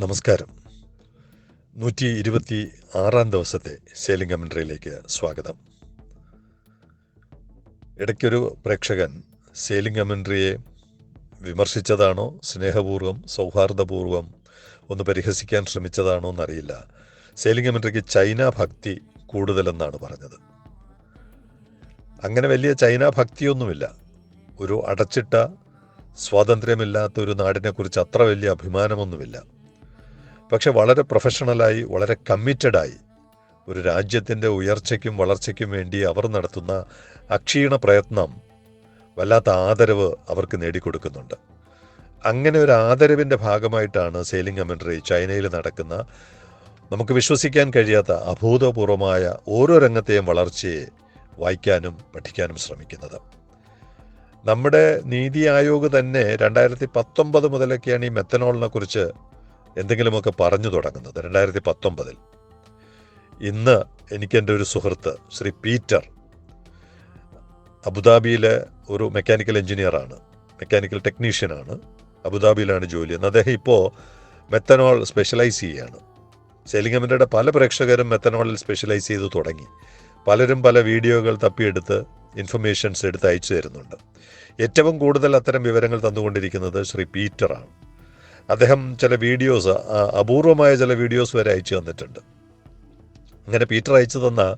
നമസ്കാരം. നൂറ്റി ഇരുപത്തി ആറാം ദിവസത്തെ സെയിലിംഗ് കമൻട്രിയിലേക്ക് സ്വാഗതം. ഇടയ്ക്കൊരു പ്രേക്ഷകൻ സെയിലിംഗ് കമൻട്രിയെ വിമർശിച്ചതാണോ സ്നേഹപൂർവം സൗഹാർദ്ദപൂർവം ഒന്ന് പരിഹസിക്കാൻ ശ്രമിച്ചതാണോ എന്നറിയില്ല. സെയിലിംഗ് കമൻട്രിക്ക് ചൈന ഭക്തി കൂടുതലെന്നാണ് പറഞ്ഞത്. അങ്ങനെ വലിയ ചൈന ഭക്തിയൊന്നുമില്ല. ഒരു അടച്ചിട്ട സ്വാതന്ത്ര്യമില്ലാത്ത ഒരു നാടിനെക്കുറിച്ച് അത്ര വലിയ അഭിമാനമൊന്നുമില്ല. പക്ഷെ വളരെ പ്രൊഫഷണലായി വളരെ കമ്മിറ്റഡായി ഒരു രാജ്യത്തിന്റെ ഉയർച്ചയ്ക്കും വളർച്ചയ്ക്കും വേണ്ടി അവർ നടത്തുന്ന അക്ഷീണ പ്രയത്നം വല്ലാത്ത ആദരവ് അവർക്ക് നേടിക്കൊടുക്കുന്നുണ്ട്. അങ്ങനെ ഒരു ആദരവിന്റെ ഭാഗമായിട്ടാണ് സെയിലിംഗ് കമൻട്രി ചൈനയിൽ നടക്കുന്ന നമുക്ക് വിശ്വസിക്കാൻ കഴിയാത്ത അഭൂതപൂർവമായ ഓരോ രംഗത്തെയും വളർച്ചയെ വായിക്കാനും പഠിക്കാനും ശ്രമിക്കുന്നത്. നമ്മുടെ നീതി ആയോഗ് തന്നെ രണ്ടായിരത്തി പത്തൊമ്പത് മുതലൊക്കെയാണ് ഈ മെത്തനോളിനെ കുറിച്ച് എന്തെങ്കിലുമൊക്കെ പറഞ്ഞു തുടങ്ങുന്നത് രണ്ടായിരത്തി പത്തൊമ്പതിൽ ഇന്ന് എനിക്കെന്റെ ഒരു സുഹൃത്ത് ശ്രീ പീറ്റർ അബുദാബിയിലെ ഒരു മെക്കാനിക്കൽ എഞ്ചിനീയറാണ് മെക്കാനിക്കൽ ടെക്നീഷ്യനാണ് അബുദാബിയിലാണ് ജോലി ചെയ്യുന്നത്. അദ്ദേഹം ഇപ്പോൾ മെത്തനോൾ സ്പെഷ്യലൈസ് ചെയ്യുകയാണ്. സെലിംഗമിന്റെ പല പ്രേക്ഷകരും മെത്തനോളിൽ സ്പെഷ്യലൈസ് ചെയ്ത് തുടങ്ങി. പലരും പല വീഡിയോകൾ തപ്പിയെടുത്ത് ഇൻഫർമേഷൻസ് എടുത്ത് അയച്ചു തരുന്നുണ്ട്. ഏറ്റവും കൂടുതൽ അത്തരം വിവരങ്ങൾ തന്നുകൊണ്ടിരിക്കുന്നത് ശ്രീ പീറ്ററാണ്. അദ്ദേഹം ചില വീഡിയോസ് അപൂർവമായ ചില വീഡിയോസ് വരെ അയച്ചു തന്നിട്ടുണ്ട്. അങ്ങനെ പീറ്റർ അയച്ചു തന്ന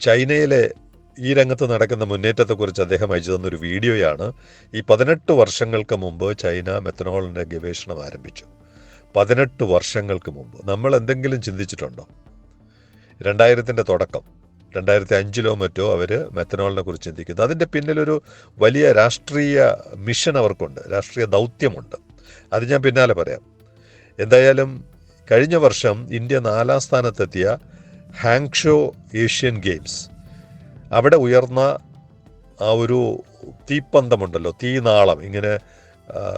ചൈനയിലെ ഈ രംഗത്ത് നടക്കുന്ന മുന്നേറ്റത്തെക്കുറിച്ച് അദ്ദേഹം അയച്ചു തന്നൊരു വീഡിയോയാണ്. ഈ പതിനെട്ട് വർഷങ്ങൾക്ക് മുമ്പ് ചൈന മെത്തനോളിന്റെ ഗവേഷണം ആരംഭിച്ചു. പതിനെട്ട് വർഷങ്ങൾക്ക് മുമ്പ്. നമ്മൾ എന്തെങ്കിലും ചിന്തിച്ചിട്ടുണ്ടോ? രണ്ടായിരത്തിന്റെ തുടക്കം. രണ്ടായിരത്തി അഞ്ചിലോ മറ്റോ അവർ മെത്തനോളിനെ കുറിച്ച് ചിന്തിക്കുന്നു. അതിന്റെ പിന്നിലൊരു വലിയ രാഷ്ട്രീയ മിഷൻ അവർക്കുണ്ട്. രാഷ്ട്രീയ ദൗത്യമുണ്ട്. അത് ഞാൻ പിന്നാലെ പറയാം. എന്തായാലും കഴിഞ്ഞ വർഷം ഇന്ത്യ നാലാം സ്ഥാനത്തെത്തിയ ഹാങ്ഷോ ഏഷ്യൻ ഗെയിംസ്. അവിടെ ഉയർന്ന ആ ഒരു തീപ്പന്തമുണ്ടല്ലോ തീനാളം. ഇങ്ങനെ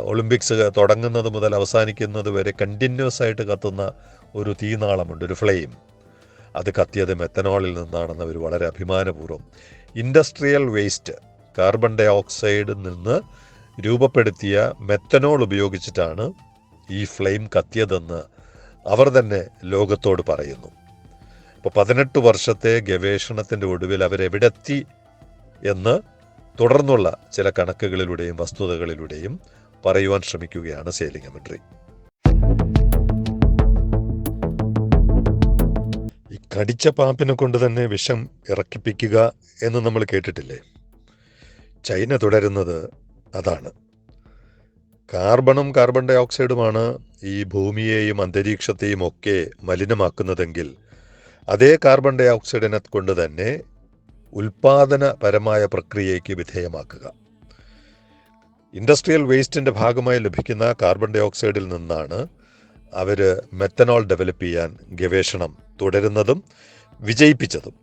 ഒളിമ്പിക്സ് തുടങ്ങുന്നത് മുതൽ അവസാനിക്കുന്നത് വരെ കണ്ടിന്യൂസ് ആയിട്ട് കത്തുന്ന ഒരു തീനാളമുണ്ട് ഒരു ഫ്ലെയിം. അത് കത്തിയത് മെത്തനോളിൽ നിന്നാണെന്ന് അവർ വളരെ അഭിമാനപൂർവം. ഇൻഡസ്ട്രിയൽ വേസ്റ്റ് കാർബൺ ഡൈ നിന്ന് രൂപപ്പെടുത്തിയ മെത്തനോൾ ഉപയോഗിച്ചിട്ടാണ് ഈ ഫ്ലെയിം കത്തിയതെന്ന് അവർ തന്നെ ലോകത്തോട് പറയുന്നു. അപ്പോൾ പതിനെട്ട് വർഷത്തെ ഗവേഷണത്തിന്റെ ഒടുവിൽ അവരെവിടെത്തി എന്ന് തുടർന്നുള്ള ചില കണക്കുകളിലൂടെയും വസ്തുതകളിലൂടെയും പറയുവാൻ ശ്രമിക്കുകയാണ് സേലിംഗ് കമൻട്രി ഈ കടിച്ച പാമ്പിനെ കൊണ്ട് തന്നെ വിഷം ഇറക്കിപ്പിക്കുക എന്ന് നമ്മൾ കേട്ടിട്ടില്ലേ? ചൈന തുടരുന്നത് അതാണ്. കാർബണും കാർബൺ ഡൈ ഓക്സൈഡുമാണ് ഈ ഭൂമിയെയും അന്തരീക്ഷത്തെയും ഒക്കെ മലിനമാക്കുന്നതെങ്കിൽ അതേ കാർബൺ ഡൈ ഓക്സൈഡിനെ കൊണ്ട് തന്നെ ഉൽപാദനപരമായ പ്രക്രിയയ്ക്ക് വിധേയമാക്കുക. ഇൻഡസ്ട്രിയൽ വേസ്റ്റിന്റെ ഭാഗമായി ലഭിക്കുന്ന കാർബൺ ഡൈ ഓക്സൈഡിൽ നിന്നാണ് അവർ മെത്തനോൾ ഡെവലപ്പ് ചെയ്യാൻ ഗവേഷണം തുടരുന്നതും വിജയിപ്പിച്ചതും.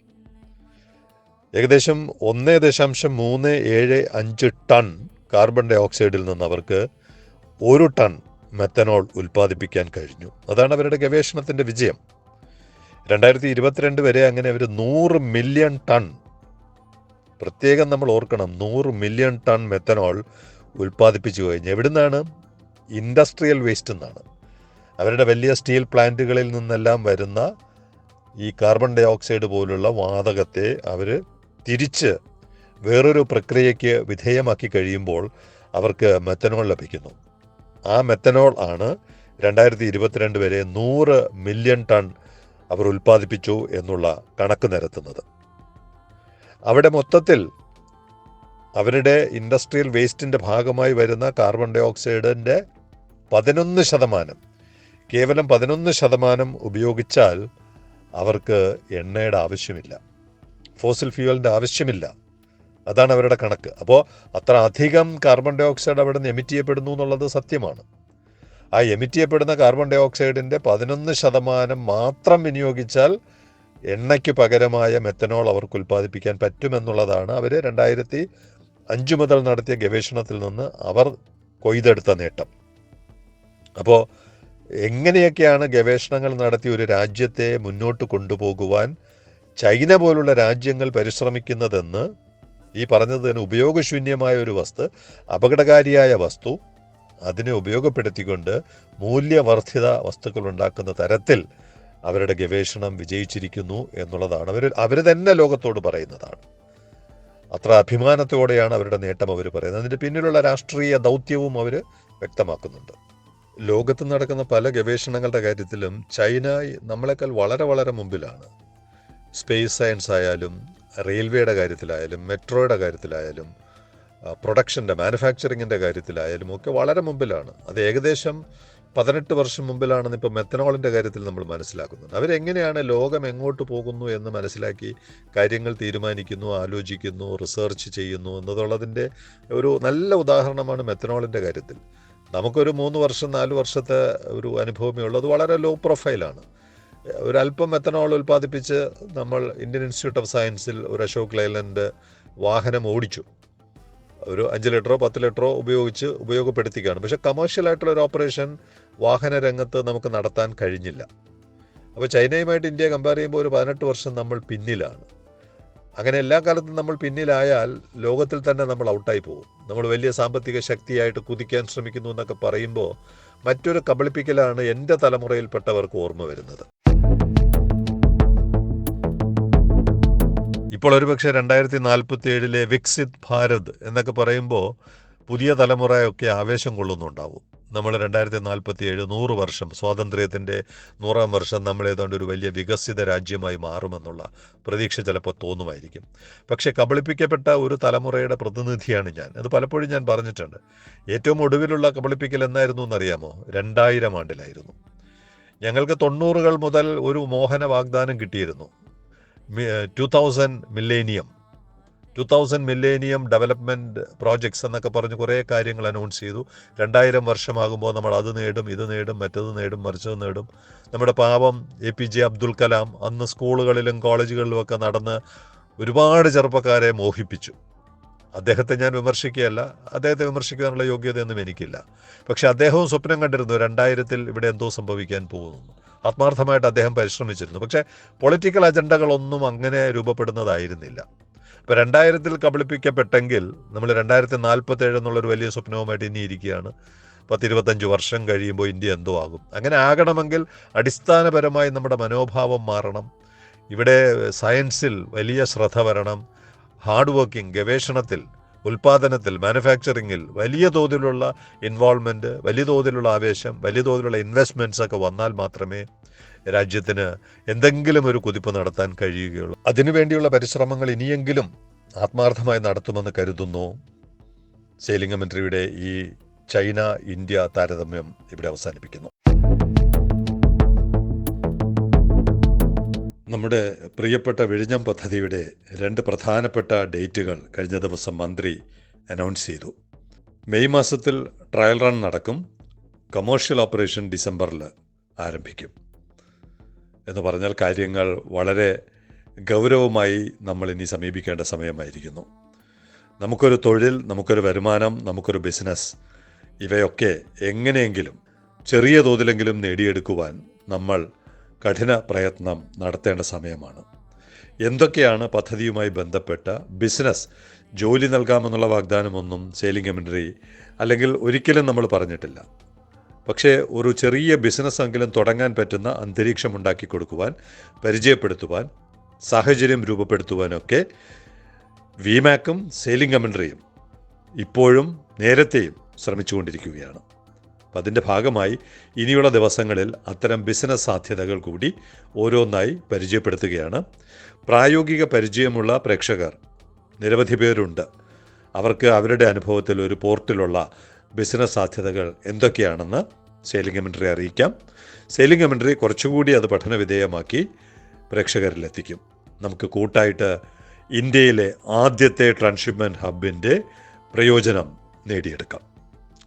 ഏകദേശം ഒന്ന് ദശാംശം മൂന്ന് ഏഴ് അഞ്ച് ടൺ കാർബൺ ഡൈ ഓക്സൈഡിൽ നിന്ന് അവർക്ക് ഒരു ടൺ മെത്തനോൾ ഉൽപ്പാദിപ്പിക്കാൻ കഴിഞ്ഞു. അതാണ് അവരുടെ ഗവേഷണത്തിന്റെ വിജയം. രണ്ടായിരത്തി ഇരുപത്തിരണ്ട് വരെ അങ്ങനെ അവർ നൂറ് മില്യൺ ടൺ പ്രത്യേകം നമ്മൾ ഓർക്കണം നൂറ് മില്യൺ ടൺ മെത്തനോൾ ഉൽപ്പാദിപ്പിച്ചു കഴിഞ്ഞു. എവിടുന്നാണ്? ഇൻഡസ്ട്രിയൽ വേസ്റ്റ് എന്നാണ്. അവരുടെ വലിയ സ്റ്റീൽ പ്ലാന്റുകളിൽ നിന്നെല്ലാം വരുന്ന ഈ കാർബൺ ഡൈ ഓക്സൈഡ് പോലുള്ള വാതകത്തെ അവർ തിരിച്ച് വേറൊരു പ്രക്രിയയ്ക്ക് വിധേയമാക്കി കഴിയുമ്പോൾ അവർക്ക് മെത്തനോൾ ലഭിക്കുന്നു. ആ മെത്തനോൾ ആണ് രണ്ടായിരത്തി ഇരുപത്തിരണ്ട് വരെ നൂറ് മില്യൺ ടൺ അവർ ഉൽപ്പാദിപ്പിച്ചു എന്നുള്ള കണക്ക് നിരത്തുന്നത്. അവിടെ മൊത്തത്തിൽ അവരുടെ ഇൻഡസ്ട്രിയൽ വേസ്റ്റിന്റെ ഭാഗമായി വരുന്ന കാർബൺ ഡൈ ഓക്സൈഡിന്റെ പതിനൊന്ന് ശതമാനം കേവലം പതിനൊന്ന് ശതമാനം ഉപയോഗിച്ചാൽ അവർക്ക് എണ്ണയുടെ ആവശ്യമില്ല. ഫോസിൽ ഫ്യൂവലിന്റെ ആവശ്യമില്ല. അതാണ് അവരുടെ കണക്ക്. അപ്പോൾ അത്ര അധികം കാർബൺ ഡൈ ഓക്സൈഡ് അവിടെ നിന്ന് എമിറ്റ് ചെയ്യപ്പെടുന്നു എന്നുള്ളത് സത്യമാണ്. ആ എമിറ്റ് ചെയ്യപ്പെടുന്ന കാർബൺ ഡൈ ഓക്സൈഡിന്റെ പതിനൊന്ന് ശതമാനം മാത്രം വിനിയോഗിച്ചാൽ എണ്ണയ്ക്ക് പകരമായ മെത്തനോൾ അവർക്ക് ഉൽപ്പാദിപ്പിക്കാൻ പറ്റുമെന്നുള്ളതാണ് അവർ രണ്ടായിരത്തി അഞ്ച് മുതൽ നടത്തിയ ഗവേഷണത്തിൽ നിന്ന് അവർ കൊയ്തെടുത്ത നേട്ടം. അപ്പോൾ എങ്ങനെയൊക്കെയാണ് ഗവേഷണങ്ങൾ നടത്തി ഒരു രാജ്യത്തെ മുന്നോട്ട് കൊണ്ടുപോകുവാൻ ചൈന പോലുള്ള രാജ്യങ്ങൾ പരിശ്രമിക്കുന്നതെന്ന് ഈ പറഞ്ഞത് തന്നെ ഉപയോഗശൂന്യമായ ഒരു വസ്തു അപകടകാരിയായ വസ്തു അതിനെ ഉപയോഗപ്പെടുത്തിക്കൊണ്ട് മൂല്യവർദ്ധിത വസ്തുക്കൾ ഉണ്ടാക്കുന്ന തരത്തിൽ അവരുടെ ഗവേഷണം വിജയിച്ചിരിക്കുന്നു എന്നുള്ളതാണ്. അവർ അവർ തന്നെ ലോകത്തോട് പറയുന്നതാണ്. അത്ര അഭിമാനത്തോടെയാണ് അവരുടെ നേട്ടം അവർ പറയുന്നത്. അതിന്റെ പിന്നിലുള്ള രാഷ്ട്രീയ ദൗത്യവും അവർ വ്യക്തമാക്കുന്നുണ്ട്. ലോകത്ത് നടക്കുന്ന പല ഗവേഷണങ്ങളുടെ കാര്യത്തിലും ചൈന നമ്മളെക്കാൾ വളരെ വളരെ മുമ്പിലാണ്. സ്പേസ് സയൻസ് ആയാലും റെയിൽവേയുടെ കാര്യത്തിലായാലും മെട്രോയുടെ കാര്യത്തിലായാലും പ്രൊഡക്ഷന്റെ മാനുഫാക്ചറിങ്ങിന്റെ കാര്യത്തിലായാലും ഒക്കെ വളരെ മുമ്പിലാണ്. അത് ഏകദേശം പതിനെട്ട് വർഷം മുമ്പിലാണെന്ന് ഇപ്പോൾ മെത്തനോളിന്റെ കാര്യത്തിൽ നമ്മൾ മനസ്സിലാക്കുന്നുണ്ട്. അവരെങ്ങനെയാണ് ലോകം എങ്ങോട്ട് പോകുന്നു എന്ന് മനസ്സിലാക്കി കാര്യങ്ങൾ തീരുമാനിക്കുന്നു ആലോചിക്കുന്നു റിസർച്ച് ചെയ്യുന്നു എന്നതുള്ളതിന്റെ ഒരു നല്ല ഉദാഹരണമാണ് മെത്തനോളിന്റെ കാര്യത്തിൽ. നമുക്കൊരു മൂന്ന് വർഷം നാല് വർഷത്തെ ഒരു അനുഭവമേ ഉള്ളൂ. അത് വളരെ ലോ പ്രൊഫൈലാണ് ഒരല്പം മെത്തനോൾ ഉൽപ്പാദിപ്പിച്ച് നമ്മൾ ഇന്ത്യൻ ഇൻസ്റ്റിറ്റ്യൂട്ട് ഓഫ് സയൻസിൽ ഒരു അശോക് ലൈലന്റെ വാഹനം ഓടിച്ചു. ഒരു അഞ്ച് ലിറ്ററോ പത്ത് ലിറ്ററോ ഉപയോഗിച്ച് ഉപയോഗപ്പെടുത്തിക്കുകയാണ് പക്ഷേ കമേഴ്ഷ്യലായിട്ടുള്ള ഒരു ഓപ്പറേഷൻ വാഹന രംഗത്ത് നമുക്ക് നടത്താൻ കഴിഞ്ഞില്ല. അപ്പോൾ ചൈനയുമായിട്ട് ഇന്ത്യ കമ്പയർ ചെയ്യുമ്പോൾ ഒരു പതിനെട്ട് വർഷം നമ്മൾ പിന്നിലാണ്. അങ്ങനെ എല്ലാ കാലത്തും നമ്മൾ പിന്നിലായാൽ ലോകത്തിൽ തന്നെ നമ്മൾ ഔട്ടായി പോകും. നമ്മൾ വലിയ സാമ്പത്തിക ശക്തിയായിട്ട് കുതിക്കാൻ ശ്രമിക്കുന്നു എന്നൊക്കെ പറയുമ്പോൾ മറ്റൊരു കബളിപ്പിക്കലാണ് എന്റെ തലമുറയിൽപ്പെട്ടവർക്ക് ഓർമ്മ വരുന്നത്. ഇപ്പോൾ ഒരുപക്ഷെ രണ്ടായിരത്തി നാൽപ്പത്തി ഏഴിലെ വിക്സിത് ഭാരത് എന്നൊക്കെ പറയുമ്പോൾ പുതിയ തലമുറയൊക്കെ ആവേശം കൊള്ളുന്നുണ്ടാവും. നമ്മൾ രണ്ടായിരത്തി നാൽപ്പത്തി ഏഴ് നൂറ് വർഷം സ്വാതന്ത്ര്യത്തിന്റെ നൂറാം വർഷം നമ്മൾ ഏതാണ്ട് ഒരു വലിയ വികസിത രാജ്യമായി മാറുമെന്നുള്ള പ്രതീക്ഷ ചിലപ്പോൾ തോന്നുമായിരിക്കും. പക്ഷേ കബളിപ്പിക്കപ്പെട്ട ഒരു തലമുറയുടെ പ്രതിനിധിയാണ് ഞാൻ. അത് പലപ്പോഴും ഞാൻ പറഞ്ഞിട്ടുണ്ട്. ഏറ്റവും ഒടുവിലുള്ള കബളിപ്പിക്കൽ എന്നായിരുന്നു എന്നറിയാമോ? രണ്ടായിരം ആണ്ടിലായിരുന്നു. ഞങ്ങൾക്ക് തൊണ്ണൂറുകൾ മുതൽ ഒരു മോഹന വാഗ്ദാനം കിട്ടിയിരുന്നു. Two thousand millennium two thousand millennium development projects എന്നൊക്കെ പറഞ്ഞ് കുറേ കാര്യങ്ങൾ അനൗൺസ് ചെയ്തു. രണ്ടായിരം വർഷമാകുമ്പോൾ നമ്മൾ അത് നേടും ഇത് നേടും മറ്റത് നേടും മറിച്ചത് നേടും. നമ്മുടെ പാവം A P J Abdul Kalam അന്ന് സ്കൂളുകളിലും കോളേജുകളിലും ഒക്കെ നടന്ന് ഒരുപാട് ചെറുപ്പക്കാരെ മോഹിപ്പിച്ചു. അദ്ദേഹത്തെ ഞാൻ വിമർശിക്കുകയല്ല. അദ്ദേഹത്തെ വിമർശിക്കാനുള്ള യോഗ്യതയൊന്നും എനിക്കില്ല. പക്ഷെ അദ്ദേഹവും സ്വപ്നം കണ്ടിരുന്നു രണ്ടായിരത്തിൽ ഇവിടെ എന്തോ സംഭവിക്കാൻ പോകുന്നു. ആത്മാർത്ഥമായിട്ട് അദ്ദേഹം പരിശ്രമിച്ചിരുന്നു. പക്ഷേ പൊളിറ്റിക്കൽ അജണ്ടകളൊന്നും അങ്ങനെ രൂപപ്പെടുന്നതായിരുന്നില്ല. ഇപ്പോൾ രണ്ടായിരത്തിൽ കബളിപ്പിക്കപ്പെട്ടെങ്കിൽ നമ്മൾ രണ്ടായിരത്തി നാൽപ്പത്തേഴ് എന്നുള്ളൊരു വലിയ സ്വപ്നവുമായിട്ട് ഇനി ഇരിക്കുകയാണ്. പത്തിരുപത്തഞ്ച് വർഷം കഴിയുമ്പോൾ ഇന്ത്യ എന്തോ ആകും. അങ്ങനെ ആകണമെങ്കിൽ അടിസ്ഥാനപരമായി നമ്മുടെ മനോഭാവം മാറണം. ഇവിടെ സയൻസിൽ വലിയ ശ്രദ്ധ വരണം. ഹാർഡ് വർക്കിംഗ് ഗവേഷണത്തിൽ ഉൽപാദനത്തിൽ മാനുഫാക്ചറിങ്ങിൽ വലിയ തോതിലുള്ള ഇൻവോൾവ്മെന്റ് വലിയ തോതിലുള്ള ആവേശം വലിയ തോതിലുള്ള ഇൻവെസ്റ്റ്മെന്റ്സ് ഒക്കെ വന്നാൽ മാത്രമേ രാജ്യത്തിന് എന്തെങ്കിലും ഒരു കുതിപ്പ് നടത്താൻ കഴിയുകയുള്ളൂ. അതിനുവേണ്ടിയുള്ള പരിശ്രമങ്ങൾ ഇനിയെങ്കിലും ആത്മാർത്ഥമായി നടത്തുമെന്ന് കരുതുന്നു. സേലിംഗമന്ത്രിയുടെ ഈ ചൈന ഇന്ത്യ താരതമ്യം ഇവിടെ അവസാനിപ്പിക്കുന്നു. നമ്മുടെ പ്രിയപ്പെട്ട വിഴിഞ്ഞം പദ്ധതിയുടെ രണ്ട് പ്രധാനപ്പെട്ട ഡേറ്റുകൾ കഴിഞ്ഞ ദിവസം മന്ത്രി അനൗൺസ് ചെയ്തു. മെയ് മാസത്തിൽ ട്രയൽ റൺ നടക്കും. കമേഴ്ഷ്യൽ ഓപ്പറേഷൻ ഡിസംബറിൽ ആരംഭിക്കും. എന്ന് പറഞ്ഞാൽ കാര്യങ്ങൾ വളരെ ഗൗരവമായി നമ്മൾ ഇനി സമീപിക്കേണ്ട സമയമായിരിക്കുന്നു. നമുക്കൊരു തൊഴിൽ നമുക്കൊരു വരുമാനം നമുക്കൊരു ബിസിനസ് ഇവയൊക്കെ എങ്ങനെയെങ്കിലും ചെറിയ തോതിലെങ്കിലും നേടിയെടുക്കുവാൻ നമ്മൾ കഠിന പ്രയത്നം നടത്തേണ്ട സമയമാണ്. എന്തൊക്കെയാണ് പദ്ധതിയുമായി ബന്ധപ്പെട്ട ബിസിനസ് ജോലി നൽകാമെന്നുള്ള വാഗ്ദാനമൊന്നും സെയിലിംഗ് കമൻട്രി അല്ലെങ്കിൽ ഒരിക്കലും നമ്മൾ പറഞ്ഞിട്ടില്ല. പക്ഷേ ഒരു ചെറിയ ബിസിനസ് എങ്കിലും തുടങ്ങാൻ പറ്റുന്ന അന്തരീക്ഷം ഉണ്ടാക്കി കൊടുക്കുവാൻ പരിചയപ്പെടുത്തുവാൻ സാഹചര്യം രൂപപ്പെടുത്തുവാനൊക്കെ വിമാക്കും സെയിലിംഗ് കമൻട്രിയും ഇപ്പോഴും നേരത്തെയും ശ്രമിച്ചുകൊണ്ടിരിക്കുകയാണ്. അപ്പം അതിന്റെ ഭാഗമായി ഇനിയുള്ള ദിവസങ്ങളിൽ അത്തരം ബിസിനസ് സാധ്യതകൾ കൂടി ഓരോന്നായി പരിചയപ്പെടുത്തുകയാണ്. പ്രായോഗിക പരിചയമുള്ള പ്രേക്ഷകർ നിരവധി പേരുണ്ട്. അവർക്ക് അവരുടെ അനുഭവത്തിൽ ഒരു പോർട്ടിലുള്ള ബിസിനസ് സാധ്യതകൾ എന്തൊക്കെയാണെന്ന് സെയിലിംഗ് കമൻട്രി അറിയിക്കാം. സെയിലിംഗ് കമൻട്രി കുറച്ചുകൂടി അത് പഠനവിധേയമാക്കി പ്രേക്ഷകരിലെത്തിക്കും. നമുക്ക് കൂട്ടായിട്ട് ഇന്ത്യയിലെ ആദ്യത്തെ ട്രാൻസ്ഷിപ്മെന്റ് ഹബിന്റെ പ്രയോജനം നേടിയെടുക്കാം.